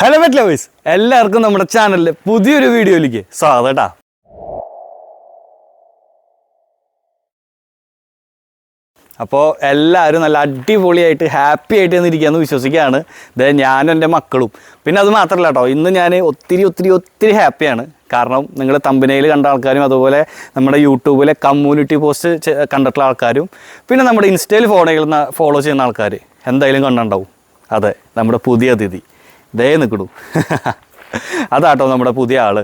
Hello wet lovers എല്ലാവർക്കും നമ്മുടെ ചാനലിലെ പുതിയൊരു വീഡിയോയിലേക്ക് സ്വാഗതം അപ്പോൾ എല്ലാവരും നല്ല അടിപൊളിയായിട്ട് ഹാപ്പി ആയിട്ട് ഇരിക്കുകയെന്ന് വിശ്വസിക്കുകയാണ്. ദേ ഞാനും എന്റെ മക്കളും. പിന്നെ അത് മാത്രമല്ല കേട്ടോ ഇന്ന് ഞാൻ ഒത്തിരി ഒത്തിരി ഒത്തിരി ഹാപ്പിയാണ് കാരണം നിങ്ങൾ തമ്പനയിൽ കണ്ട ആൾക്കാരും അതുപോലെ നമ്മുടെ യൂട്യൂബിലെ കമ്മ്യൂണിറ്റി പോസ്റ്റ് കണ്ടിട്ടുള്ള ആൾക്കാരും പിന്നെ നമ്മുടെ ഇൻസ്റ്റയിൽ ഫോളോ ചെയ്യുന്ന ഫോളോ ചെയ്യുന്ന ആൾക്കാർ എന്തായാലും കണ്ടുണ്ടാവും അതെ നമ്മുടെ പുതിയ അതിഥി. ദേ നിൽക്കണു അതാട്ടോ നമ്മുടെ പുതിയ ആൾ.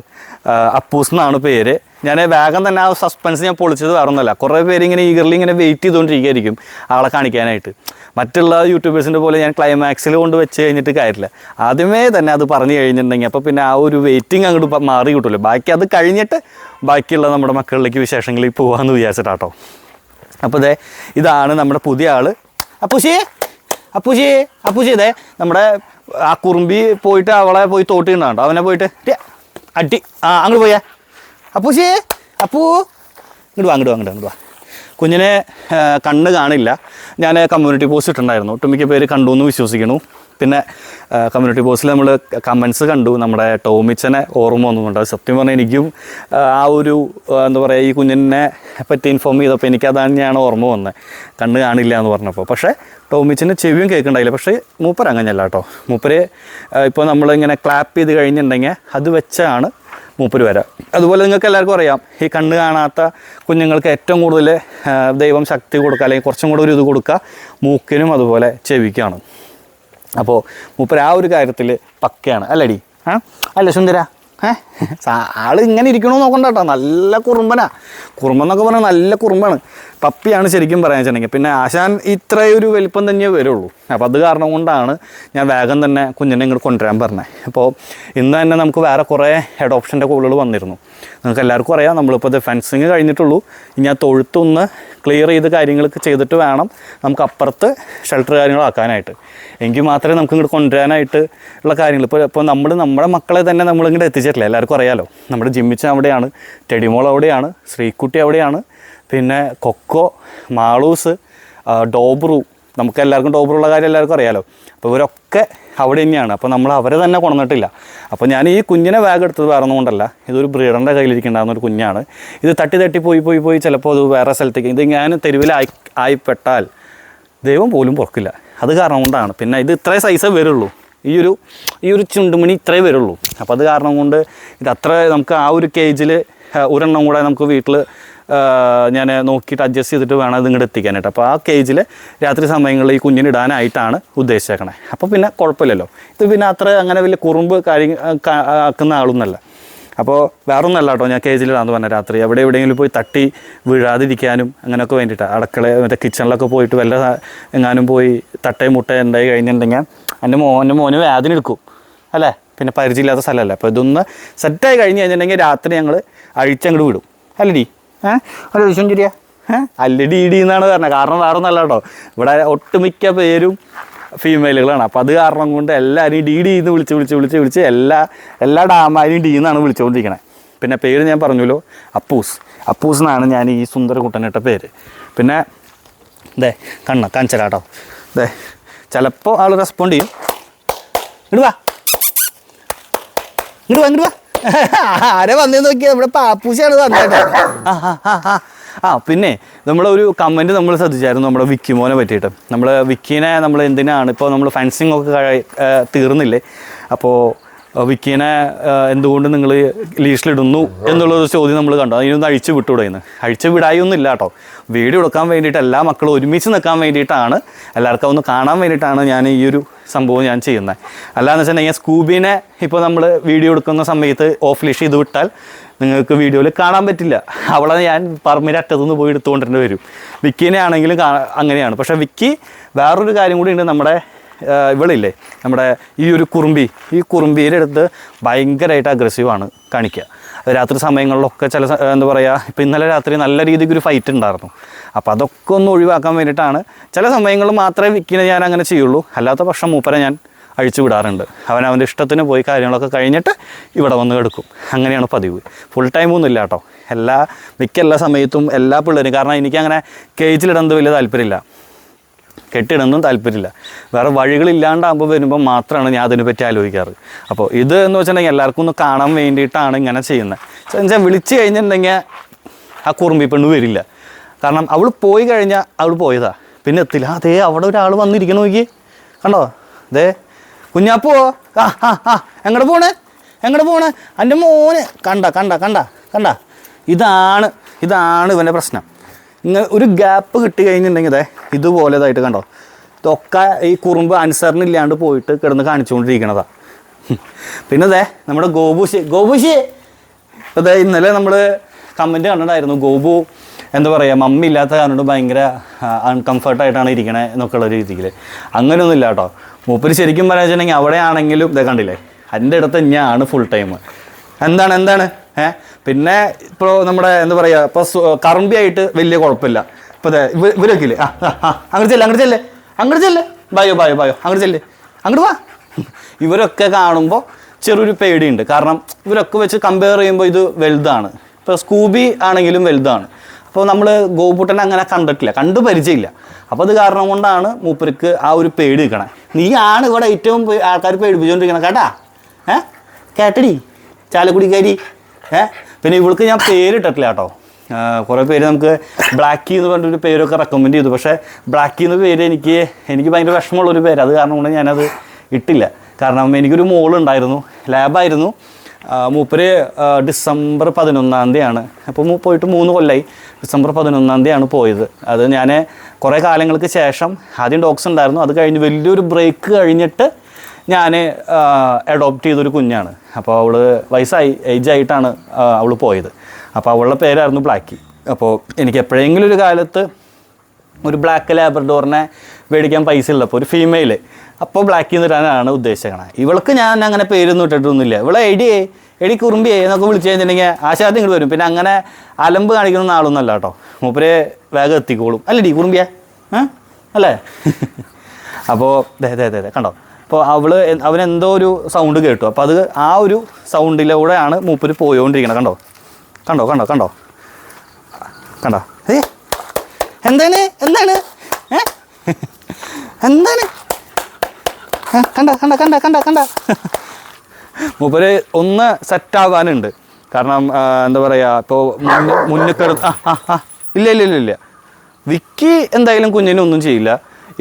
അപ്പൂസ് എന്നാണ് പേര്. ഞാൻ വേഗം തന്നെ ആ സസ്പെൻസ് ഞാൻ പൊളിച്ചത് വേറെ ഒന്നുമല്ല കുറേ പേര് ഇങ്ങനെ ഈഗർലി ഇങ്ങനെ വെയിറ്റ് ചെയ്തുകൊണ്ടിരിക്കുകയായിരിക്കും ആളെ കാണിക്കാനായിട്ട്. മറ്റുള്ള യൂട്യൂബേഴ്സിന്റെ പോലെ ഞാൻ ക്ലൈമാക്സിൽ കൊണ്ട് വെച്ച് കഴിഞ്ഞിട്ട് കാര്യമില്ല. ആദ്യമേ തന്നെ അത് പറഞ്ഞു കഴിഞ്ഞിട്ടുണ്ടെങ്കിൽ അപ്പോൾ പിന്നെ ആ ഒരു വെയിറ്റിംഗ് അങ്ങോട്ട് മാറി കിട്ടുമല്ലോ ബാക്കി അത് കഴിഞ്ഞിട്ട് ബാക്കിയുള്ള നമ്മുടെ മക്കളിലേക്ക് വിശേഷങ്ങളിൽ പോകാമെന്ന് വിചാരിച്ചിട്ടാട്ടോ. അപ്പോൾ ഇതേ ഇതാണ് നമ്മുടെ പുതിയ ആൾ അപ്പൂശിയെ അപ്പൂശിയെ അപ്പൂശി ഇതേ നമ്മുടെ ആ കുറുമ്പി പോയിട്ട് അവളെ പോയി തോട്ടി തോട്ടിണ്ടാണ്ടോ അവനെ പോയിട്ട് അടി ആ അങ്ങോട്ട് പോയാ. അപ്പൂശിയെ അപ്പൂ. ഇങ്ങോട്ട് വാ അങ്ങോട്ട് വാ അങ്ങോട്ട് വാ കുഞ്ഞിനെ കണ്ണ് കാണില്ല. ഞാൻ കമ്മ്യൂണിറ്റി പോസ്റ്റ് ഇട്ടിട്ടുണ്ടായിരുന്നു. ഒട്ടുമിക്ക പേര് കണ്ടു എന്ന് വിശ്വസിക്കുന്നു. പിന്നെ കമ്മ്യൂണിറ്റി പോസ്റ്റിൽ നമ്മൾ കമൻസ് കണ്ടു. നമ്മുടെ ടോമിച്ചനെ ഓർമ്മ വന്നുകൊണ്ട്. അത് സത്യം പറഞ്ഞാൽ എനിക്കും ആ, ഒരു എന്താ പറയുക ഈ കുഞ്ഞിനെ പറ്റി ഇൻഫോം ചെയ്തപ്പോൾ എനിക്കതാണ് ഞാൻ ഓർമ്മ വന്നത് കണ്ണ് കാണില്ല എന്ന് പറഞ്ഞപ്പോൾ പക്ഷേ ടോമിച്ചിന് ചെവിയും കേൾക്കണ്ടായില്ല. പക്ഷേ മൂപ്പർ അങ്ങനെയല്ല കേട്ടോ. മൂപ്പര് ഇപ്പോൾ നമ്മളിങ്ങനെ ക്ലാപ്പ് ചെയ്ത് കഴിഞ്ഞിട്ടുണ്ടെങ്കിൽ അത് വെച്ചാണ് മൂപ്പര് വരാം. അതുപോലെ നിങ്ങൾക്ക് എല്ലാവർക്കും അറിയാം ഈ കണ്ണ് കാണാത്ത കുഞ്ഞുങ്ങൾക്ക് ഏറ്റവും കൂടുതൽ ദൈവം ശക്തി കൊടുക്കുക അല്ലെങ്കിൽ കുറച്ചും കൂടെ ഒരു ഇത് കൊടുക്കുക മൂക്കിനും അതുപോലെ ചെവിക്കാണ്. അപ്പോൾ മൂപ്പര് ആ ഒരു കാര്യത്തിൽ പക്കയാണ്. അല്ലടി ആ? അല്ല സുന്ദര. ആൾ ഇങ്ങനെ ഇരിക്കണമെന്ന് നോക്കണ്ട കേട്ടോ നല്ല കുറുമ്പനാ. കുറുമ്പെന്നൊക്കെ പറഞ്ഞാൽ നല്ല കുറുമ്പാണ്. പപ്പിയാണ് ശരിക്കും പറയാൻ വെച്ചിട്ടുണ്ടെങ്കിൽ. പിന്നെ ആശാൻ ഇത്രയൊരു വലിപ്പം തന്നെ വരുള്ളൂ. അപ്പോൾ അത് കാരണം കൊണ്ടാണ് ഞാൻ വേഗം തന്നെ കുഞ്ഞിനെ ഇങ്ങോട്ട് കൊണ്ടുവരാൻ പറഞ്ഞത് അപ്പോൾ ഇന്ന് തന്നെ നമുക്ക് വേറെ കുറേ ഹെഡ് അഡോപ്ഷന്റെ കോളുകൾ വന്നിരുന്നു. നിങ്ങൾക്ക് എല്ലാവർക്കും അറിയാം നമ്മളിപ്പോൾ ഇത് ഫെൻസിങ് കഴിഞ്ഞിട്ടുള്ളൂ. ഇനി ആ തൊഴുത്തൊന്ന് ക്ലിയർ ചെയ്ത് കാര്യങ്ങളൊക്കെ ചെയ്തിട്ട് വേണം നമുക്ക് അപ്പുറത്ത് ഷെൽട്ടർ കാര്യങ്ങളാക്കാനായിട്ട്. എങ്കിൽ മാത്രമേ നമുക്ക് ഇങ്ങോട്ട് കൊണ്ടുവരാനായിട്ട് ഉള്ള കാര്യങ്ങൾ. ഇപ്പോൾ ഇപ്പോൾ നമ്മൾ നമ്മുടെ മക്കളെ തന്നെ നമ്മൾ ഇങ്ങോട്ട് എത്തിച്ചിട്ടില്ല. എല്ലാവർക്കും അറിയാലോ. നമ്മുടെ ജിമ്മിച്ച അവിടെയാണ് ടെഡിമോൾ അവിടെയാണ് ശ്രീക്കുട്ടി അവിടെയാണ് പിന്നെ കൊക്കോ മാളൂസ് ഡോബ്രു നമുക്ക് എല്ലാവർക്കും ടോപ്പറുള്ള കാര്യം എല്ലാവർക്കും അറിയാലോ. അപ്പോൾ ഇവരൊക്കെ അവിടെ തന്നെയാണ്. അപ്പോൾ നമ്മൾ അവരെ തന്നെ കൊണ്ടുവന്നിട്ടില്ല അപ്പോൾ ഞാൻ ഈ കുഞ്ഞിനെ ബാഗ് എടുത്തത് വേറെ കൊണ്ടല്ല. ഇതൊരു ബ്രീഡറിന്റെ കയ്യിലിരിക്കുന്നുണ്ടാകുന്ന ഒരു കുഞ്ഞാണ്. ഇത് തട്ടി തട്ടി പോയി പോയി പോയി ചിലപ്പോൾ അത് വേറെ സ്ഥലത്തേക്ക് ഇത് ഞാൻ തെരുവിലായി ആയിപ്പെട്ടാൽ ദൈവം പോലും പുറക്കില്ല. അത് കാരണം കൊണ്ടാണ്. പിന്നെ ഇത് ഇത്രേ സൈസേ വരുള്ളൂ. ഈ ഒരു ഈ ഒരു ചുണ്ടുമണി ഇത്രേ വരുള്ളൂ. അപ്പോൾ അത് കാരണം കൊണ്ട് ഇത് അത്ര നമുക്ക് ആ ഒരു കേജിൽ ഒരെണ്ണം കൂടെ നമുക്ക് വീട്ടിൽ ഞാൻ നോക്കിയിട്ട് അഡ്ജസ്റ്റ് ചെയ്തിട്ട് വേണം ഇത് ഇങ്ങോട്ട് എത്തിക്കാനായിട്ട്. അപ്പോൾ ആ കേജിൽ രാത്രി സമയങ്ങളിൽ ഈ കുഞ്ഞിന് ഇടാനായിട്ടാണ് ഉദ്ദേശിച്ചേക്കണേ. അപ്പോൾ പിന്നെ കുഴപ്പമില്ലല്ലോ ഇത് പിന്നെ അത്ര അങ്ങനെ വലിയ കുറുമ്പ് കാര്യ ആക്കുന്ന ആളൊന്നല്ല. അപ്പോൾ വേറെ ഒന്നല്ല കേട്ടോ ഞാൻ കേജിലിടാന്ന് പറഞ്ഞ രാത്രി. എവിടെ എവിടെയെങ്കിലും പോയി തട്ടി വീഴാതിരിക്കാനും അങ്ങനെയൊക്കെ വേണ്ടിയിട്ടാണ് അടുക്കള മറ്റേ കിച്ചണിലൊക്കെ പോയിട്ട് വല്ല എങ്ങാനും പോയി തട്ടേ മുട്ടേ ഉണ്ടായി കഴിഞ്ഞിട്ടുണ്ടെങ്കിൽ എന്റെ മോ എന്റെ മോന് വേദന എടുക്കും. അല്ലേ? പിന്നെ പരിചയമില്ലാത്ത സ്ഥലമല്ല? അപ്പോൾ ഇതൊന്ന് സെറ്റായി കഴിഞ്ഞ് കഴിഞ്ഞിട്ടുണ്ടെങ്കിൽ രാത്രി ഞങ്ങൾ അഴിച്ചങ്ങോട്ട് വിടും. അല്ലടി? ഏഹ് അല്ല ചുരിയാ. ഏഹ് അല്ലടി ഇടി എന്നാണ് പറഞ്ഞത്. കാരണം വേറെ ഒന്നല്ല കേട്ടോ. ഇവിടെ ഒട്ടുമിക്ക പേരും ഫീമെയിലുകളാണ് അപ്പോൾ അത് കാരണം കൊണ്ട് എല്ലാവരും ഡി ഡി എന്ന് വിളിച്ച് വിളിച്ച് വിളിച്ച് വിളിച്ച് എല്ലാ എല്ലാ ഡാമാരും ഡി എന്നാണ് വിളിച്ചുകൊണ്ടിരിക്കണേ. പിന്നെ പേര് ഞാൻ പറഞ്ഞല്ലോ അപ്പൂസ്. അപ്പൂസ് എന്നാണ് ഞാൻ ഈ സുന്ദര സുന്ദരകുട്ടനിട്ട പേര്. പിന്നെ ദേ കണ്ണ കാണിച്ചരാട്ടോ ദേ ചിലപ്പോൾ ആൾ റെസ്പോണ്ട് ചെയ്യും. ഇടുവാ ഇടുവാ ഇടുവാ ആരെ വന്നു നോക്കിയാ? നമ്മുടെ പാപ്പൂശാണ് വന്നേട്ടോ ആ പിന്നെ നമ്മളെ ഒരു കമന്റ് നമ്മൾ ശ്രദ്ധിച്ചായിരുന്നു നമ്മുടെ വിക്കിമോനെ പറ്റിയിട്ട്. നമ്മൾ വിക്കിനെ നമ്മൾ എന്തിനാണ് ഇപ്പോൾ നമ്മൾ ഫെൻസിങ് ഒക്കെ തീർന്നില്ലേ? അപ്പോൾ വിക്കീനെ എന്തുകൊണ്ട് നിങ്ങൾ ലീഷിലിടുന്നു എന്നുള്ളൊരു ചോദ്യം നമ്മൾ കണ്ടു. അതിനൊന്ന് അഴിച്ചു വിട്ടുകൂടെയെന്ന് അഴിച്ചു വിടായൊന്നും ഇല്ല കേട്ടോ. വീഡിയോ എടുക്കാൻ വേണ്ടിയിട്ട് എല്ലാ മക്കളും ഒരുമിച്ച് നിൽക്കാൻ വേണ്ടിയിട്ടാണ്. എല്ലാവർക്കും ഒന്ന് കാണാൻ വേണ്ടിയിട്ടാണ് ഞാൻ ഈ ഒരു സംഭവം ഞാൻ ചെയ്യുന്നത്. അല്ലാന്ന് വെച്ചിട്ടുണ്ടെങ്കിൽ സ്കൂബിനെ ഇപ്പോൾ നമ്മൾ വീഡിയോ എടുക്കുന്ന സമയത്ത് ഓഫ് ലിഷ് ചെയ്ത് വിട്ടാൽ നിങ്ങൾക്ക് വീഡിയോയിൽ കാണാൻ പറ്റില്ല. അവളെ ഞാൻ പറമ്പിന്റെ അറ്റത്തുനിന്ന് പോയി എടുത്തുകൊണ്ടിരുന്ന വരും. വിക്കീനെ ആണെങ്കിലും അങ്ങനെയാണ്. പക്ഷേ വിക്കി വേറൊരു കാര്യം കൂടി ഉണ്ട് നമ്മുടെ ഇവളില്ലേ നമ്മുടെ ഈ ഒരു കുറുമ്പി ഈ കുറുമ്പിയുടെ അടുത്ത് ഭയങ്കരമായിട്ട് അഗ്രസീവാണ് കാണിക്കുക രാത്രി സമയങ്ങളിലൊക്കെ ചില എന്താ പറയുക ഇപ്പോൾ ഇന്നലെ രാത്രി നല്ല രീതിക്ക് ഒരു ഫൈറ്റ് ഉണ്ടായിരുന്നു. അപ്പോൾ അതൊക്കെ ഒന്ന് ഒഴിവാക്കാൻ വേണ്ടിയിട്ടാണ് ചില സമയങ്ങളിൽ മാത്രമേ വിക്കിനെ ഞാൻ അങ്ങനെ ചെയ്യുള്ളൂ. അല്ലാത്ത പക്ഷം മൂപ്പരെ ഞാൻ അഴിച്ചു വിടാറുണ്ട്. അവൻ അവന്റെ ഇഷ്ടത്തിന് പോയി കാര്യങ്ങളൊക്കെ കഴിഞ്ഞിട്ട് ഇവിടെ വന്ന് എടുക്കും അങ്ങനെയാണ് പതിവ്. ഫുൾ ടൈമൊന്നും ഇല്ല കേട്ടോ. എല്ലാ മിക്ക എല്ലാ സമയത്തും എല്ലാ പിള്ളേരും കാരണം എനിക്കങ്ങനെ കേജിലിടുന്നത് വലിയ താല്പര്യമില്ല. കെട്ടിടൊന്നും താല്പര്യമില്ല. വേറെ വഴികളില്ലാണ്ടാകുമ്പോൾ വരുമ്പോൾ മാത്രമാണ് ഞാൻ അതിനെപ്പറ്റി ആലോചിക്കാറ്. അപ്പോൾ ഇത് എന്ന് വെച്ചിട്ടുണ്ടെങ്കിൽ എല്ലാവർക്കും ഒന്ന് കാണാൻ വേണ്ടിയിട്ടാണ് ഇങ്ങനെ ചെയ്യുന്നത് വെച്ചാൽ വിളിച്ച് കഴിഞ്ഞിട്ടുണ്ടെങ്കിൽ ആ കുറുമ്പി പെണ്ണ് വരില്ല. കാരണം അവൾ പോയി കഴിഞ്ഞാൽ അവൾ പോയതാ. പിന്നെ എത്തില്ല. അതേ അവിടെ ഒരാൾ വന്നിരിക്കണ നോക്കി കണ്ടോ? അതേ കുഞ്ഞാപ്പോ? ആ ആ ആ എങ്ങോട്ട് പോണേ? എങ്ങോട്ട് പോണേ? എന്റെ മോന്. കണ്ട കണ്ട കണ്ട കണ്ട. ഇതാണ് ഇതാണ് ഇവന്റെ പ്രശ്നം. ഒരു ഗ്യാപ്പ് കിട്ടി കഴിഞ്ഞിട്ടുണ്ടെങ്കിൽ ദേ ഇതുപോലേതായിട്ട് കണ്ടോ? ഇതൊക്കെ ഈ കുറുമ്പ് അനുസരണയില്ലാണ്ട് പോയിട്ട് കിടന്ന് കാണിച്ചുകൊണ്ടിരിക്കണതാ. പിന്നെ അതെ നമ്മുടെ ഗോപുഷി ഗോപുഷി! അതെ ഇന്നലെ നമ്മൾ കമന്റ് കണ്ടിട്ടുണ്ടായിരുന്നു ഗോപു എന്താ പറയുക മമ്മി ഇല്ലാത്ത കാരണം ഭയങ്കര അൺകംഫർട്ടായിട്ടാണ് ഇരിക്കണേ എന്നൊക്കെ ഉള്ള രീതിയിൽ അങ്ങനെയൊന്നും ഇല്ല കേട്ടോ. മൂപ്പര് ശരിക്കും പറയാ വെച്ചിട്ടുണ്ടെങ്കിൽ അവിടെ ആണെങ്കിലും ഇതേ കണ്ടില്ലേ? എന്റെ അടുത്ത് തന്നെയാണ് ഫുൾ ടൈം എന്താണ് എന്താണ്? ഏ? പിന്നെ ഇപ്പോൾ നമ്മുടെ എന്താ പറയുക ഇപ്പോൾ കറമ്പി ആയിട്ട് വലിയ കുഴപ്പമില്ല. ഇപ്പോൾ ഇവരൊക്കെ ഇല്ലേ? ആ അങ്ങോട്ട് ചെല്ലേ അങ്ങോട്ട് ചെല്ലേ അങ്ങോട്ട് ചെല്ലേ. ബായോ ബായോ ബായോ. അങ്ങോട്ട് ചെല്ലേ. അങ്ങോട്ട് വാ. ഇവരൊക്കെ കാണുമ്പോൾ ചെറിയൊരു പേടിയുണ്ട്. കാരണം ഇവരൊക്കെ വെച്ച് കമ്പയർ ചെയ്യുമ്പോൾ ഇത് വലുതാണ്. ഇപ്പോൾ സ്കൂബി ആണെങ്കിലും വലുതാണ്. അപ്പോൾ നമ്മൾ ഗോപുട്ടനെ അങ്ങനെ കണ്ടിട്ടില്ല കണ്ടു പരിചയമില്ല. അപ്പോൾ അത് കാരണം കൊണ്ടാണ് മൂപ്പർക്ക് ആ ഒരു പേടി നിൽക്കണേ നീ ആണ് ഇവിടെ ഏറ്റവും ആൾക്കാർ പേടിപ്പിച്ചുകൊണ്ടിരിക്കണം കേട്ടാ? ഏ? കേട്ടടി? ചാലക്കുടിക്കാരി? ഏ? പിന്നെ ഇവൾക്ക് ഞാൻ പേരിട്ടിട്ടില്ല കേട്ടോ. കുറേ പേര് നമുക്ക് ബ്ലാക്കി എന്ന് പറഞ്ഞൊരു പേരൊക്കെ റെക്കമെൻഡ് ചെയ്തു. പക്ഷേ ബ്ലാക്കി എന്ന പേര് എനിക്ക് എനിക്ക് ഭയങ്കര വിഷമമുള്ളൊരു പേര്. അത് കാരണം കൊണ്ട് ഞാനത് ഇട്ടില്ല. കാരണം എനിക്കൊരു മോളുണ്ടായിരുന്നു. ലാബായിരുന്നു മൂപ്പര് ഡിസംബർ പതിനൊന്നാം തീയതിയാണ്. അപ്പോൾ പോയിട്ട് മൂന്ന് കൊല്ലായി. ഡിസംബർ പതിനൊന്നാം തീയതിയാണ് പോയത്. അത് ഞാൻ കുറേ കാലങ്ങൾക്ക് ശേഷം ആദ്യം ഡോക്സ് ഉണ്ടായിരുന്നു. അത് കഴിഞ്ഞ് വലിയൊരു ബ്രേക്ക് കഴിഞ്ഞിട്ട് ഞാൻ അഡോപ്റ്റ് ചെയ്തൊരു കുഞ്ഞാണ്. അപ്പോൾ അവൾ വയസ്സായി ഏജ് ആയിട്ടാണ് അവൾ പോയത്. അപ്പോൾ അവളുടെ പേരായിരുന്നു ബ്ലാക്കി. അപ്പോൾ എനിക്ക് എപ്പോഴെങ്കിലും ഒരു കാലത്ത് ഒരു ബ്ലാക്ക് ലാബ്രഡോറിനെ മേടിക്കാൻ പൈസ ഉള്ളപ്പോൾ ഒരു ഫീമെയിൽ അപ്പോൾ ബ്ലാക്ക് ഇടാനാണ് ഉദ്ദേശിക്കണത് ഇവൾക്ക് ഞാൻ അങ്ങനെ പേരൊന്നും ഇട്ടിട്ടൊന്നുമില്ല. ഇവളെ എടിയേ എടി കുറുമ്പിയേ എന്നൊക്കെ വിളിച്ചു കഴിഞ്ഞിട്ടുണ്ടെങ്കിൽ ആശാദം ഇങ്ങോട്ട് വരും. പിന്നെ അങ്ങനെ അലമ്പ് കാണിക്കുന്ന ആളൊന്നുമല്ല കേട്ടോ. മൂപ്പരെ വേഗം എത്തിക്കോളും. അല്ലടി കുറുമ്പിയ? ഏ? അല്ലേ? അപ്പോൾ അതെ അതെ അതെ കണ്ടോ? അപ്പോൾ അവൾ അവൻ എന്തോ ഒരു സൗണ്ട് കേട്ടു. അപ്പോൾ അത് ആ ഒരു സൗണ്ടിലൂടെയാണ് മൂപ്പര് പോയോണ്ടിരിക്കണത് കണ്ടോ? കണ്ടോ? കണ്ടോ? കണ്ടോ? കണ്ടോ? ഏ? എന്താണ്? എന്താണ്? ഏ? എന്താണ്? കണ്ടോ? കണ്ട? കണ്ട? കണ്ട? കണ്ട? മൂപ്പര് ഒന്ന് സെറ്റ് ആവാനുണ്ട്. കാരണം എന്താ പറയുക ഇപ്പോൾ ആ ഇല്ല ഇല്ല ഇല്ല ഇല്ല. വിക്കി എന്തായാലും കുഞ്ഞിനെ ഒന്നും ചെയ്യില്ല.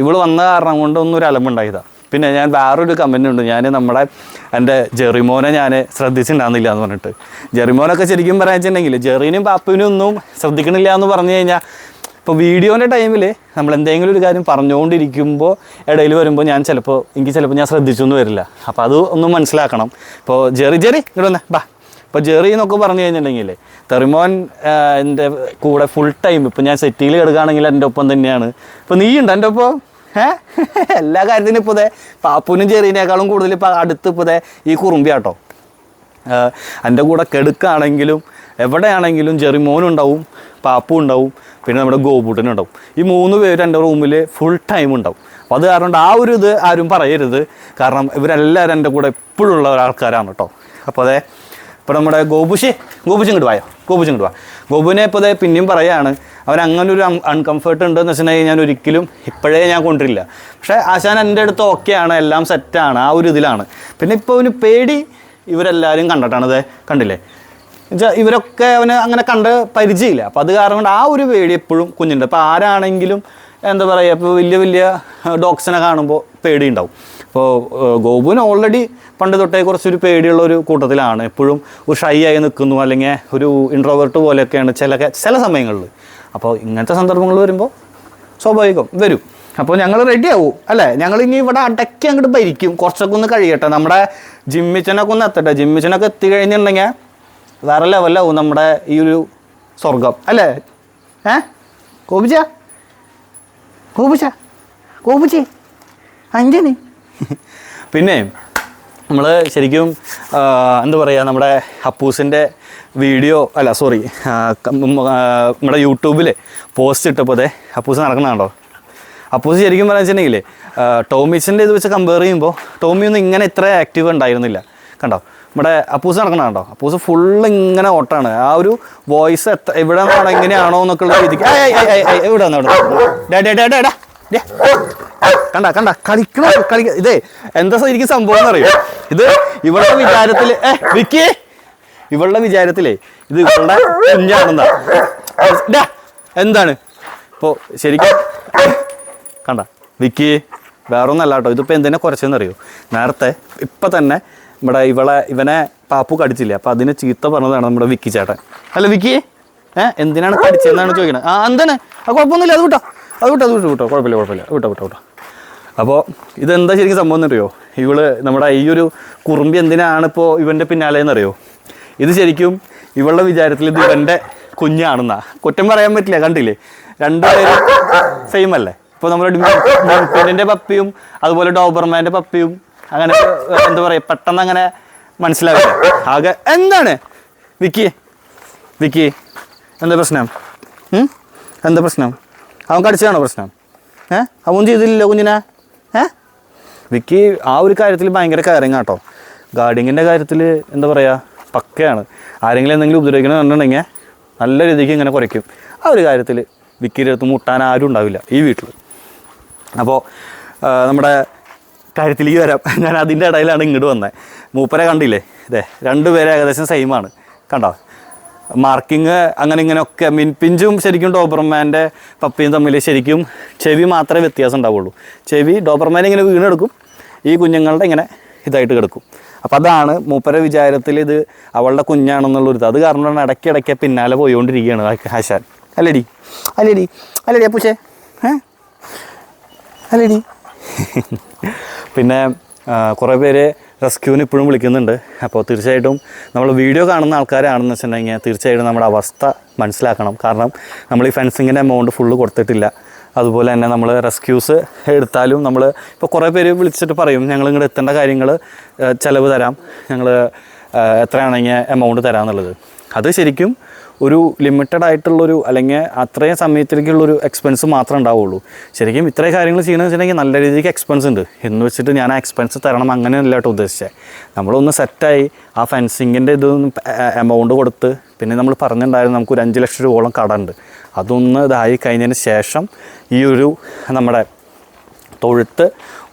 ഇവൾ വന്ന കാരണം കൊണ്ട് ഒന്നും ഒരു അലമ്പുണ്ടായതാ പിന്നെ ഞാൻ വേറൊരു കമന്റ് ഉണ്ട്. ഞാൻ നമ്മുടെ എന്റെ ജെറിമോനെ ഞാൻ ശ്രദ്ധിച്ചിട്ടുണ്ടാകുന്നില്ല എന്ന് പറഞ്ഞിട്ട്. ജെറിമോനൊക്കെ ശരിക്കും പറയാൻ വെച്ചിട്ടുണ്ടെങ്കിൽ ജെറിനും പാപ്പുവിനും ഒന്നും ശ്രദ്ധിക്കണില്ല എന്ന് പറഞ്ഞു കഴിഞ്ഞാൽ ഇപ്പോൾ വീഡിയോന്റെ ടൈമിൽ നമ്മൾ എന്തെങ്കിലും ഒരു കാര്യം പറഞ്ഞുകൊണ്ടിരിക്കുമ്പോൾ ഇടയിൽ വരുമ്പോൾ ഞാൻ ചിലപ്പോൾ എനിക്ക് ചിലപ്പോൾ ഞാൻ ശ്രദ്ധിച്ചൊന്നും വരില്ല. അപ്പോൾ അത് ഒന്ന് മനസ്സിലാക്കണം. ഇപ്പോൾ ജെറി ജെറി ഇവിടെ വന്നേ ബാ. ഇപ്പോൾ ജെറി എന്നൊക്കെ പറഞ്ഞു കഴിഞ്ഞിട്ടുണ്ടെങ്കിൽ തെറിമോൻ എന്റെ കൂടെ ഫുൾ ടൈം ഇപ്പോൾ ഞാൻ സെറ്റിയിൽ കിടക്കുകയാണെങ്കിൽ എന്റെ ഒപ്പം തന്നെയാണ്. ഇപ്പോൾ ഉണ്ട് എന്റെ ഒപ്പം? ഏ? എല്ലാ കാര്യത്തിനും ഇപ്പോൾ ദേ പാപ്പുനും ചെറിയനേക്കാളും കൂടുതൽ ഇപ്പോൾ അടുത്ത് ഇപ്പോൾ ദേ ഈ കുറുമ്പിയാട്ടോ. എന്റെ കൂടെ കെടുക്കാണെങ്കിലും എവിടെയാണെങ്കിലും ജെറിമോനും ഉണ്ടാവും പാപ്പും ഉണ്ടാവും പിന്നെ നമ്മുടെ ഗോപൂട്ടനും ഉണ്ടാവും. ഈ മൂന്ന് പേര് എന്റെ റൂമിൽ ഫുൾ ടൈം ഉണ്ടാവും. അപ്പോൾ അത് കാരണം ആ ഒരു ഇത് ആരും പറയരുത്. കാരണം ഇവരെല്ലാവരും എന്റെ കൂടെ എപ്പോഴും ഉള്ള കേട്ടോ. അപ്പോൾ അതെ ഇപ്പോൾ നമ്മുടെ ഗോപുഷി ഗോപുജി ഇങ്ങോട്ട് വായോ? ഗോപുജി ഇങ്ങോട്ട് വാ. ഗോപുവിനെ ഇപ്പോൾ പിന്നെയും പറയാണ് അവൻ അങ്ങനെ ഒരു അൺകംഫർട്ട് ഉണ്ടെന്ന് വെച്ചിട്ടുണ്ടെങ്കിൽ ഞാൻ ഒരിക്കലും ഇപ്പോഴേ ഞാൻ കൊണ്ടിരില്ല പക്ഷേ ആശാൻ എന്റെ അടുത്ത് ഓക്കെയാണ് എല്ലാം സെറ്റാണ് ആ ഒരു ഇതിലാണ്. പിന്നെ ഇപ്പോൾ അവന് പേടി ഇവരെല്ലാവരും കണ്ടിട്ടാണ് അതെ കണ്ടില്ലേ? ഇവരൊക്കെ അവന് അങ്ങനെ കണ്ട് പരിചയമില്ല. അപ്പോൾ അത് കാരണം കൊണ്ട് ആ ഒരു പേടി എപ്പോഴും കുഞ്ഞുണ്ട് അപ്പോൾ ആരാണെങ്കിലും എന്താ പറയുക ഇപ്പോൾ വലിയ വലിയ ഡോഗ്സിനെ കാണുമ്പോൾ പേടി ഉണ്ടാവും. അപ്പോൾ ഗോപുവിന് ഓൾറെഡി പണ്ട് തൊട്ടേ കുറച്ചൊരു പേടിയുള്ള ഒരു കൂട്ടത്തിലാണ്. എപ്പോഴും ഒരു ഷൈ ആയി നിൽക്കുന്നു അല്ലെങ്കിൽ ഒരു ഇൻട്രോവേർട്ട് പോലെയൊക്കെയാണ് ചില ചില സമയങ്ങളിൽ. അപ്പോൾ ഇങ്ങനത്തെ സന്ദർഭങ്ങൾ വരുമ്പോൾ സ്വാഭാവികം വരും. അപ്പോൾ ഞങ്ങൾ റെഡി ആവും അല്ലേ? ഞങ്ങൾ ഇനി ഇവിടെ അടക്കി അങ്ങോട്ട് ഭരിക്കും. കുറച്ചൊക്കെ ഒന്ന് കഴിയട്ടെ. നമ്മുടെ ജിമ്മിച്ചനൊക്കെ ഒന്ന് എത്തട്ടെ. ജിമ്മിച്ചനൊക്കെ എത്തിക്കഴിഞ്ഞിട്ടുണ്ടെങ്കിൽ വേറെ ലെവലാവും നമ്മുടെ ഈ ഒരു സ്വർഗം അല്ലേ? ഏ? കോപിച്ച കോപിച്ച കോപിച്ചേ അഞ്ചന് പിന്നെ നമ്മൾ ശരിക്കും എന്താ പറയുക നമ്മുടെ ഹപ്പൂസിന്റെ വീഡിയോ അല്ല സോറി നമ്മുടെ യൂട്യൂബിൽ പോസ്റ്റ് ഇട്ടപ്പോൾ അതെ ഹപ്പൂസ് നടക്കുന്നതാണോ ഹപ്പൂസ് ശരിക്കും പറയാൻ വെച്ചിട്ടുണ്ടെങ്കിൽ ടോമിസിന്റെ ഇത് വെച്ച് കമ്പയർ ചെയ്യുമ്പോൾ ടോമി ഒന്നും ഇങ്ങനെ ഇത്ര ആക്റ്റീവ് ഉണ്ടായിരുന്നില്ല. കണ്ടോ? നമ്മുടെ അപ്പൂസ് നടക്കണുണ്ടോ അപ്പൂസ് ഫുള്ള് ഇങ്ങനെ ഓട്ടാണ്. ആ ഒരു വോയിസ് എത്ര നിന്നാണോ എങ്ങനെയാണോ എന്നൊക്കെ ഉള്ള രീതിക്ക് ഇവിടെ വന്നോ, ഇവിടെ. ഡാ, ഡാ, ഡാ, ഡാ. കണ്ട കണ്ട കളിക്കണ? കളിക്ക ഇതേ എന്താ ശരിക്കും സംഭവം എന്നറിയോ? ഇത് ഇവളുടെ വിചാരത്തിൽ ഏ വിക്കി! ഇവളുടെ വിചാരത്തിലേ ഇത് ഇവളുടെ കുഞ്ഞാണെന്നാ. എന്താണ്? ഇപ്പോ ശരിക്കും കണ്ട വിക്കി വേറൊന്നല്ല കേട്ടോ ഇതിപ്പോൾ എന്തിനെ കുറച്ചെന്നറിയോ? നേരത്തെ ഇപ്പം തന്നെ നമ്മുടെ ഇവളെ ഇവനെ പാപ്പു കടിച്ചില്ലേ? അപ്പം അതിന് ചീത്ത പറഞ്ഞതാണ് നമ്മുടെ വിക്കി ചേട്ടൻ. അല്ല വിക്കി ഏഹ് എന്തിനാണ് കടിച്ചതെന്നാണ് ചോദിക്കണത് ആ എന്താണ്? ആ കുഴപ്പമൊന്നുമില്ല അത് വിട്ടോ. അത് വിട്ടോ അത് വിട്ടോ കുഴപ്പമില്ല കുഴപ്പമില്ല. വിട്ടോ വിട്ടോ വിട്ടോ. അപ്പോൾ ഇതെന്താ ശരിക്കും സംഭവം എന്നറിയോ? ഇവൾ നമ്മുടെ ഈ ഒരു കുറുമ്പി എന്തിനാണ് ഇപ്പോൾ ഇവന്റെ പിന്നാലെ എന്നറിയോ? ഇത് ശരിക്കും ഇവളുടെ വിചാരത്തിൽ ഇത് ഇവന്റെ കുഞ്ഞാണെന്നാ. കുറ്റം പറയാൻ പറ്റില്ല കണ്ടില്ലേ? രണ്ടുപേരും സെയിം അല്ലേ? ഇപ്പോൾ നമ്മുടെ ഡോൾഫിനിന്റെ പപ്പിയും അതുപോലെ ഡോബർമാന്റെ പപ്പിയും അങ്ങനെ എന്താ പറയുക പെട്ടെന്ന് അങ്ങനെ മനസ്സിലാവില്ല. ആകെ എന്താണ്? വിക്കി വിക്കി എന്താ പ്രശ്നം? എന്താ പ്രശ്നം? അവൻ കടിച്ചതാണോ പ്രശ്നം? ഏ? അവൻ ചെയ്തില്ലല്ലോ കുഞ്ഞിനെ? ഏ? വിക്കി ആ ഒരു കാര്യത്തിൽ ഭയങ്കര കയറിങ് കേട്ടോ ഗാർഡിങ്ങിന്റെ കാര്യത്തിൽ എന്താ പറയുക പക്കയാണ്. ആരെങ്കിലും എന്തെങ്കിലും ഉപദ്രവിക്കണം എന്നുണ്ടെങ്കിൽ നല്ല രീതിക്ക് ഇങ്ങനെ കുറയ്ക്കും. ആ ഒരു കാര്യത്തിൽ വിക്കിയുടെ അടുത്ത് മുട്ടാൻ ആരും ഉണ്ടാവില്ല ഈ വീട്ടിൽ. അപ്പോൾ നമ്മുടെ കാര്യത്തിലേക്ക് വരാം. ഞാൻ അതിന്റെ ഇടയിലാണ് ഇങ്ങോട്ട് വന്നത് മൂപ്പരെ കണ്ടില്ലേ? ഇതേ രണ്ടുപേരെ ഏകദേശം സെയിമാണ് കണ്ടോ? മാർക്കിങ് അങ്ങനെ ഇങ്ങനെയൊക്കെ. മിൻപിഞ്ചും ശരിക്കും ഡോബർമാന്റെ പപ്പിയും തമ്മിൽ ശരിക്കും ചെവി മാത്രമേ വ്യത്യാസം ഉണ്ടാവുള്ളൂ. ചെവി ഡോബർമാൻ ഇങ്ങനെ വീണെടുക്കും. ഈ കുഞ്ഞുങ്ങളുടെ ഇങ്ങനെ ഇതായിട്ട് കിടക്കും. അപ്പോൾ അതാണ് മൂപ്പരെ വിചാരത്തിൽ ഇത് അവളുടെ കുഞ്ഞാണെന്നുള്ളൊരു ഇത്. അത് കാരണമാണ് ഇടയ്ക്കിടയ്ക്ക് പിന്നാലെ പോയിക്കൊണ്ടിരിക്കുകയാണ് ആശാൻ. അല്ലേടി. അല്ലേടി. അല്ലേടി അപ്പൂച്ചേ. ഏ? അല്ലേടി. പിന്നെ കുറേ പേര് റെസ്ക്യൂവിന് ഇപ്പോഴും വിളിക്കുന്നുണ്ട്. അപ്പോൾ തീർച്ചയായിട്ടും നമ്മൾ വീഡിയോ കാണുന്ന ആൾക്കാരാണെന്ന് വെച്ചിട്ടുണ്ടെങ്കിൽ തീർച്ചയായിട്ടും നമ്മുടെ അവസ്ഥ മനസ്സിലാക്കണം. കാരണം നമ്മൾ ഈ ഫെൻസിങ്ങിന്റെ എമൗണ്ട് ഫുള്ള് കൊടുത്തിട്ടില്ല. അതുപോലെ തന്നെ നമ്മൾ റെസ്ക്യൂസ് എടുത്താലും നമ്മൾ ഇപ്പോൾ കുറേ പേര് വിളിച്ചിട്ട് പറയും ഞങ്ങൾ ഇങ്ങോട്ട് എത്തേണ്ട കാര്യങ്ങൾ ചിലവ് തരാം. ഞങ്ങൾ എത്രയാണെങ്കിൽ എമൗണ്ട് തരാമെന്നുള്ളത് അത് ശരിക്കും ഒരു ലിമിറ്റഡ് ആയിട്ടുള്ളൊരു അല്ലെങ്കിൽ അത്രയും സമയത്തിലേക്കുള്ളൊരു എക്സ്പെൻസ് മാത്രമേ ഉണ്ടാവുള്ളൂ. ശരിക്കും ഇത്രയും കാര്യങ്ങൾ ചെയ്യണമെന്ന് വെച്ചിട്ടുണ്ടെങ്കിൽ നല്ല രീതിക്ക് എക്സ്പെൻസ് ഉണ്ട്. എന്ന് വെച്ചിട്ട് ഞാൻ ആ എക്സ്പെൻസ് തരണം അങ്ങനെയല്ല കേട്ടോ ഉദ്ദേശിച്ചത് നമ്മളൊന്ന് സെറ്റായി ആ ഫെൻസിങ്ങിന്റെ ഇതൊന്ന് എമൗണ്ട് കൊടുത്ത് പിന്നെ നമ്മൾ പറഞ്ഞിട്ടുണ്ടായിരുന്നു നമുക്കൊരു അഞ്ച് ലക്ഷം രൂപയോളം കടമുണ്ട് അതൊന്ന് ഇതായി കഴിഞ്ഞതിന് ശേഷം ഈ ഒരു നമ്മുടെ തൊഴുത്ത്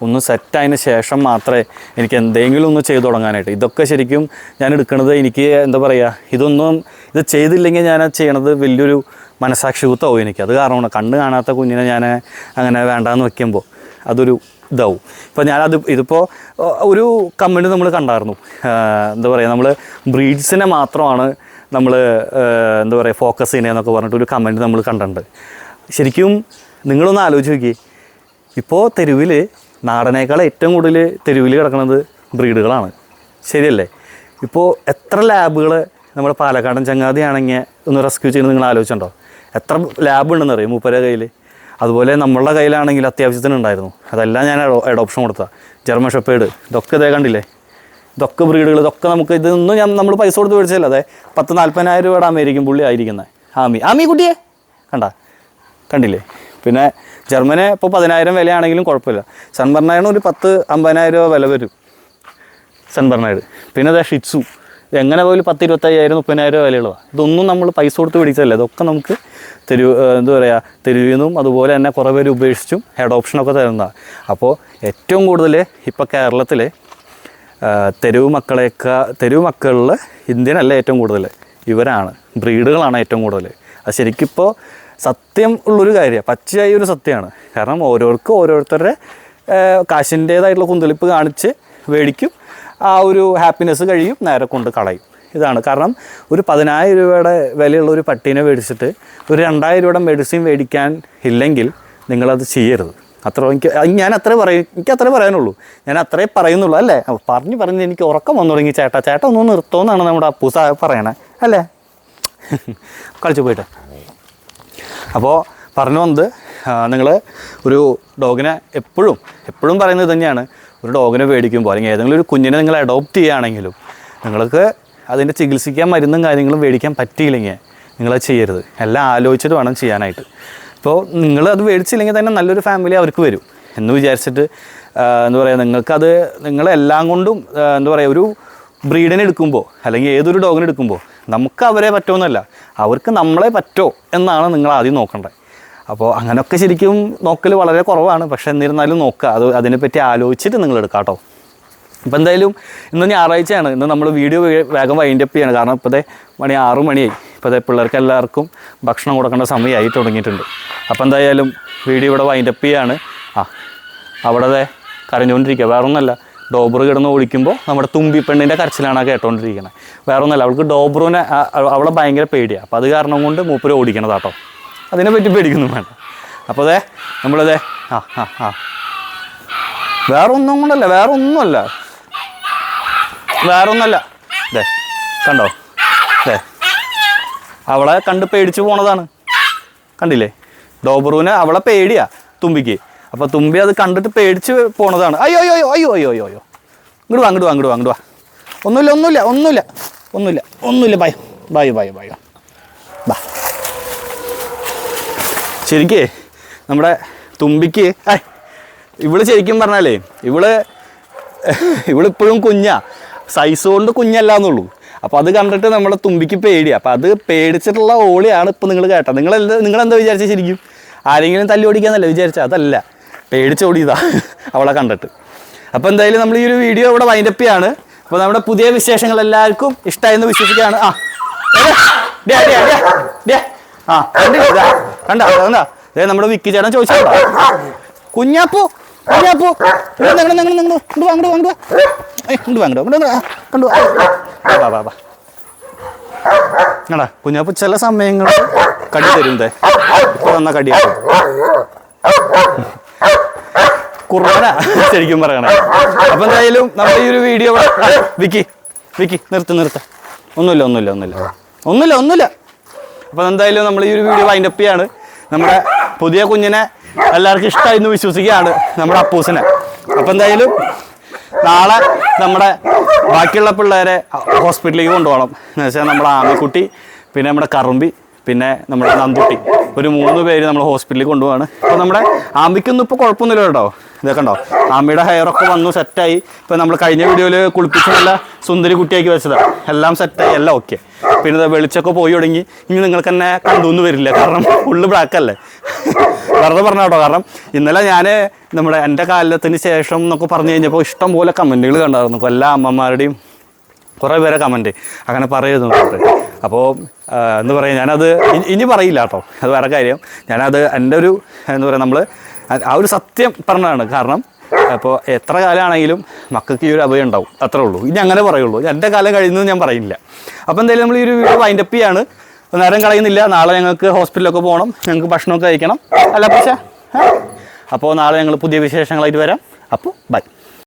ഒന്ന് സെറ്റായതിന് ശേഷം മാത്രമേ എനിക്ക് എന്തെങ്കിലും ഒന്ന് ചെയ്തു തുടങ്ങാനായിട്ട്. ഇതൊക്കെ ശരിക്കും ഞാൻ എടുക്കുന്നത് എനിക്ക് എന്താ പറയുക ഇതൊന്നും ഇത് ചെയ്തില്ലെങ്കിൽ ഞാൻ ചെയ്യണത് വലിയൊരു മനസാക്ഷി കുത്താവും എനിക്ക്. അത് കാരണമാണ്. കണ്ണ് കാണാത്ത കുഞ്ഞിനെ ഞാൻ അങ്ങനെ വേണ്ടാന്ന് വെക്കുമ്പോൾ അതൊരു ഇതാവും. ഇപ്പോൾ ഞാനത് ഇതിപ്പോൾ ഒരു കമ്പനി നമ്മൾ കണ്ടായിരുന്നു. എന്താ പറയുക നമ്മൾ ബ്രീഡ്സിനെ മാത്രമാണ് നമ്മൾ എന്താ പറയുക ഫോക്കസ് ചെയ്യുന്നതെന്നൊക്കെ പറഞ്ഞിട്ട് ഒരു കമന്റ് നമ്മൾ കണ്ടിട്ടുണ്ട്. ശരിക്കും നിങ്ങളൊന്ന് ആലോചിച്ച് നോക്കി. ഇപ്പോൾ തെരുവിൽ നാടനേക്കാൾ ഏറ്റവും കൂടുതൽ തെരുവിൽ കിടക്കുന്നത് ബ്രീഡുകളാണ്. ശരിയല്ലേ? ഇപ്പോൾ എത്ര ലാബുകൾ നമ്മുടെ പാലക്കാടൻ ചങ്ങാതിയാണെങ്കിൽ ഒന്ന് റെസ്ക്യൂ ചെയ്യുന്നത് നിങ്ങൾ ആലോചിച്ചുണ്ടോ എത്ര ലാബ് ഉണ്ടെന്ന് അറിയാം മൂപ്പര കയ്യിൽ അതുപോലെ നമ്മളുടെ കയ്യിലാണെങ്കിൽ അത്യാവശ്യത്തിന് ഉണ്ടായിരുന്നു. അതെല്ലാം ഞാൻ അഡോപ്ഷൻ കൊടുത്ത ജർമ്മൻ ഷെപ്പേഡ് ഇതൊക്കെ ഇതേ കണ്ടില്ലേ? ഇതൊക്കെ ബ്രീഡുകൾ ഇതൊക്കെ നമുക്ക് ഇതൊന്നും ഞാൻ നമ്മൾ പൈസ കൊടുത്ത് മേടിച്ചല്ല അതെ പത്ത് നാൽപ്പതിനായിരം രൂപയുടെ അമേരിക്കൻ പുള്ളി ആയിരിക്കുന്നത് ആമി ആമി കുട്ടിയെ? കണ്ട? കണ്ടില്ലേ? പിന്നെ ജർമ്മന് ഇപ്പോൾ പതിനായിരം വിലയാണെങ്കിലും കുഴപ്പമില്ല. സൺബർണായിരുന്നു ഒരു പത്ത് അമ്പതിനായിരം രൂപ വില വരും. സൺബർണായിട്ട് പിന്നെ അതെ ഷിറ്റ്സു. എങ്ങനെ പോലും പത്ത് ഇരുപത്തയ്യായിരം മുപ്പതിനായിരം വിലയുള്ളതാണ് ഇതൊന്നും നമ്മൾ പൈസ കൊടുത്ത് മേടിച്ചതല്ല. ഇതൊക്കെ നമുക്ക് തെരു എന്താ പറയുക തെരുവീന്നും അതുപോലെ തന്നെ കുറേ പേര് ഉപേക്ഷിച്ചും ഹെഡ് ഓപ്ഷനൊക്കെ തരുന്നതാണ് അപ്പോൾ ഏറ്റവും കൂടുതൽ ഇപ്പോൾ കേരളത്തിൽ തെരുവ് മക്കളെയൊക്കെ തെരുവ് മക്കളിൽ ഇന്ത്യനല്ല ഏറ്റവും കൂടുതൽ. ഇവരാണ് ബ്രീഡുകളാണ് ഏറ്റവും കൂടുതൽ. അത് ശരിക്കിപ്പോൾ സത്യം ഉള്ളൊരു കാര്യമാണ് പച്ചയായ ഒരു സത്യമാണ് കാരണം ഓരോർക്കും ഓരോരുത്തരുടെ കാശിന്റേതായിട്ടുള്ള കുന്തളിപ്പ് കാണിച്ച് മേടിക്കും ആ ഒരു ഹാപ്പിനെസ് കഴിയും നേരെ കൊണ്ട് കളയും. ഇതാണ് കാരണം ഒരു പതിനായിരം രൂപയുടെ വിലയുള്ള ഒരു പട്ടീനെ മേടിച്ചിട്ട് ഒരു രണ്ടായിരം രൂപയുടെ മെഡിസിൻ മേടിക്കാൻ ഇല്ലെങ്കിൽ നിങ്ങളത് ചെയ്യരുത്. അത്ര എനിക്ക് ഞാൻ അത്രേ പറയും എനിക്ക് അത്രേ പറയാനുള്ളൂ. ഞാൻ അത്രേ പറയുന്നുള്ളൂ അല്ലേ? പറഞ്ഞ് പറഞ്ഞു എനിക്ക് ഉറക്കം വന്നു തുടങ്ങി ചേട്ടാ ചേട്ട ഒന്ന് നിർത്തുമെന്നാണ് നമ്മുടെ അപ്പൂസ പറയണേ. അല്ലേ? കളിച്ചു പോയിട്ട്. അപ്പോൾ പറഞ്ഞു വന്നത് നിങ്ങൾ ഒരു ഡോഗിനെ എപ്പോഴും എപ്പോഴും പറയുന്നത് തന്നെയാണ് ഒരു ഡോഗിനെ മേടിക്കുമ്പോൾ അല്ലെങ്കിൽ ഏതെങ്കിലും ഒരു കുഞ്ഞിനെ നിങ്ങൾ അഡോപ്റ്റ് ചെയ്യുകയാണെങ്കിലും നിങ്ങൾക്ക് അതിന്റെ ചികിത്സിക്കാൻ മരുന്നും കാര്യങ്ങളും മേടിക്കാൻ പറ്റിയില്ലെങ്കിൽ നിങ്ങളത് ചെയ്യരുത്. എല്ലാം ആലോചിച്ചിട്ട് വേണം ചെയ്യാനായിട്ട്. ഇപ്പോൾ നിങ്ങൾ അത് മേടിച്ചില്ലെങ്കിൽ തന്നെ നല്ലൊരു ഫാമിലി അവർക്ക് വരും. എന്ന് വിചാരിച്ചിട്ട് എന്താ പറയുക നിങ്ങൾക്കത് നിങ്ങളെല്ലാം കൊണ്ടും എന്താ പറയുക ഒരു ബ്രീഡിനെ എടുക്കുമ്പോൾ അല്ലെങ്കിൽ ഏതൊരു ഡോഗിനെ എടുക്കുമ്പോൾ നമുക്ക് അവരെ പറ്റുമെന്നല്ല. അവർക്ക് നമ്മളെ പറ്റോ എന്നാണ് നിങ്ങൾ ആദ്യം നോക്കേണ്ടത്. അപ്പോൾ അങ്ങനെയൊക്കെ ശരിക്കും നോക്കൽ വളരെ കുറവാണ്. പക്ഷെ എന്നിരുന്നാലും നോക്കുക. അത് അതിനെപ്പറ്റി ആലോചിച്ചിട്ട് നിങ്ങൾ എടുക്കാം കേട്ടോ അപ്പോൾ എന്തായാലും ഇന്ന് ഞായറാഴ്ചയാണ്. ഇന്ന് നമ്മൾ വീഡിയോ വേഗം വൈൻഡ് അപ്പ് ചെയ്യണം. കാരണം ഇപ്പോഴത്തെ മണി ആറു മണിയായി. ഇപ്പോഴത്തെ പിള്ളേർക്ക് എല്ലാവർക്കും ഭക്ഷണം കൊടുക്കേണ്ട സമയമായി തുടങ്ങിയിട്ടുണ്ട്. അപ്പോൾ എന്തായാലും വീഡിയോ ഇവിടെ വൈൻഡ് അപ്പ് ചെയ്യാണ്. ആ അവിടെ കരഞ്ഞുകൊണ്ടിരിക്കുക. വേറെ ഒന്നല്ല ഡോബർ കിടന്ന് ഓടിക്കുമ്പോൾ നമ്മുടെ തുമ്പി പെണ്ണിന്റെ കരച്ചിലാണ് കേട്ടോണ്ടിരിക്കുന്നത് വേറെ ഒന്നല്ല അവൾക്ക് ആ- അവളെ ഭയങ്കര പേടിയാണ് അപ്പോൾ അത് കാരണം കൊണ്ട് മൂപ്പര് ഓടിക്കണതാട്ടോ അതിനെ പറ്റി പേടിക്കുന്നു വേണ്ട. അപ്പോൾ അതെ നമ്മളതെ ആ ആ ആ. വേറെ ഒന്നും കൊണ്ടല്ല വേറെ ഒന്നുമല്ല വേറെ ഒന്നല്ല കണ്ടോ? ദേ അവളെ കണ്ട് പേടിച്ച് പോണതാണ്. കണ്ടില്ലേ? ഡോബറൂന് അവളെ പേടിയാ തുമ്പിക്ക്. അപ്പോൾ തുമ്പി അത് കണ്ടിട്ട് പേടിച്ച് പോണതാണ്. അയ്യോ അയ്യോ അയ്യോ അയ്യോ അയ്യോ അയ്യോ ഇങ്ങോട്ട് വാ അങ്ങോട്ട് വാ അങ്ങോട്ട് വാ വാ. ഒന്നുമില്ല ഒന്നുമില്ല ഒന്നുമില്ല ഒന്നുമില്ല ഒന്നുമില്ല. ബൈ ബൈ ബൈ ബാ. ശരിക്കേ നമ്മുടെ തുമ്പിക്ക് ഇവൾ ശരിക്കും പറഞ്ഞാലേ ഇവൾ ഇവളിപ്പോഴും കുഞ്ഞാ. സൈസ് കൊണ്ട് കുഞ്ഞല്ല എന്നുള്ളൂ. അപ്പോൾ അത് കണ്ടിട്ട് നമ്മളെ തുമ്പിക്ക് പേടി അപ്പോൾ അത് പേടിച്ചിട്ടുള്ള ഓളിയാണ് ഇപ്പോൾ നിങ്ങൾ കേട്ടത്. നിങ്ങൾ എന്താ വിചാരിച്ച ശരിക്കും? ആരെങ്കിലും തല്ലി ഓടിക്കാന്നല്ല വിചാരിച്ചാൽ അതല്ല. പേടിച്ചോടിയതാ അവളെ കണ്ടിട്ട്. അപ്പോൾ എന്തായാലും നമ്മൾ ഈ ഒരു വീഡിയോ ഇവിടെ വൈൻഡപ്പ് ചെയ്യാണ്. അപ്പോൾ നമ്മുടെ പുതിയ വിശേഷങ്ങൾ എല്ലാവർക്കും ഇഷ്ടമായെന്ന് വിശ്വസിക്കുകയാണ്. ആ. ആ കണ്ടാ കണ്ടാ ദേ നമ്മുടെ വിക്കി ചേട്ടൻ ചോദിച്ചാ കുഞ്ഞാപ്പു കുഞ്ഞാപ്പു. നിങ്ങൾ നിങ്ങൾ ചില സമയങ്ങളിൽ കടി തരും ദേ. ഇപ്പൊ തന്ന കടിയാണ് കുറവന ശരിക്കും പറയണേ. അപ്പൊ എന്തായാലും നമ്മുടെ ഈ ഒരു വീഡിയോ വിക്കി വിക്കി നിർത്ത് നിർത്ത്. ഒന്നുമില്ല ഒന്നുമില്ല ഒന്നുമില്ല. ഒന്നുമില്ല ഒന്നുമില്ല. അപ്പൊ എന്തായാലും നമ്മൾ ഈ ഒരു വീഡിയോ വൈൻഡപ്പ് ചെയ്യാണ്. നമ്മുടെ പുതിയ കുഞ്ഞിനെ എല്ലാവർക്കും ഇഷ്ടമായി എന്ന് വിശ്വസിക്കുകയാണ് നമ്മുടെ അപ്പൂസിനെ. അപ്പം എന്തായാലും നാളെ നമ്മുടെ ബാക്കിയുള്ള പിള്ളേരെ ഹോസ്പിറ്റലിലേക്ക് കൊണ്ടുപോകണം. എന്ന് വെച്ചാൽ നമ്മുടെ ആമിക്കുട്ടി പിന്നെ നമ്മുടെ കറുമ്പി പിന്നെ നമ്മുടെ നന്ദുട്ടി. ഒരു മൂന്ന് പേര് നമ്മൾ ഹോസ്പിറ്റലിൽ കൊണ്ടുപോവാണ്. അപ്പോൾ നമ്മുടെ ആമിക്കൊന്നും ഇപ്പോൾ കുഴപ്പമൊന്നുമില്ല കേട്ടോ. ഇതൊക്കെ ഉണ്ടോ ആമിയുടെ ഹെയറൊക്കെ വന്നു സെറ്റായി ഇപ്പോൾ നമ്മൾ കഴിഞ്ഞ വീഡിയോയിൽ കുളിപ്പിച്ച് നല്ല സുന്ദരി കുട്ടിയാക്കി വെച്ചതാണ് എല്ലാം സെറ്റായി എല്ലാം ഓക്കെ പിന്നെ വെളിച്ചൊക്കെ പോയി തുടങ്ങി. ഇനി നിങ്ങൾക്ക് തന്നെ കണ്ടുവന്ന് വരില്ല കാരണം ഫുള്ള് ബ്ലാക്ക് അല്ലേ? വെറുതെ പറഞ്ഞ കേട്ടോ കാരണം ഇന്നലെ ഞാൻ നമ്മുടെ എന്റെ കാലത്തിന് ശേഷം എന്നൊക്കെ പറഞ്ഞു കഴിഞ്ഞപ്പോൾ ഇഷ്ടം പോലെ കമന്റുകൾ കണ്ടായിരുന്നു. എല്ലാ അമ്മമാരുടെയും കുറേ പേരെ കമന്റ് അങ്ങനെ പറയുന്നുണ്ട് അപ്പോൾ എന്ന് പറയാം ഞാനത് ഇനി- പറയില്ല കേട്ടോ അത് വേറെ കാര്യം. ഞാനത് എന്റെ ഒരു എന്താ പറയുക നമ്മൾ ആ ഒരു സത്യം പറഞ്ഞതാണ്. കാരണം അപ്പോൾ എത്ര കാലമാണെങ്കിലും മക്കൾക്ക് ഈ ഒരു അഭയം ഉണ്ടാവും. അത്രേ ഉള്ളൂ. ഇനി അങ്ങനെ പറയുള്ളൂ. എന്റെ കാലം കഴിയുന്നത് ഞാൻ പറയുന്നില്ല അപ്പോൾ എന്തായാലും നമ്മൾ ഈ ഒരു വീഡിയോ വൈൻഡപ്പ് ചെയ്യാണ്. നേരം കളയുന്നില്ല. നാളെ ഞങ്ങൾക്ക് ഹോസ്പിറ്റലിലൊക്കെ പോകണം. ഞങ്ങൾക്ക് ഭക്ഷണമൊക്കെ കഴിക്കണം. അല്ല പക്ഷേ അപ്പോൾ നാളെ ഞങ്ങൾ പുതിയ വിശേഷങ്ങളായിട്ട് വരാം. അപ്പോൾ ബൈ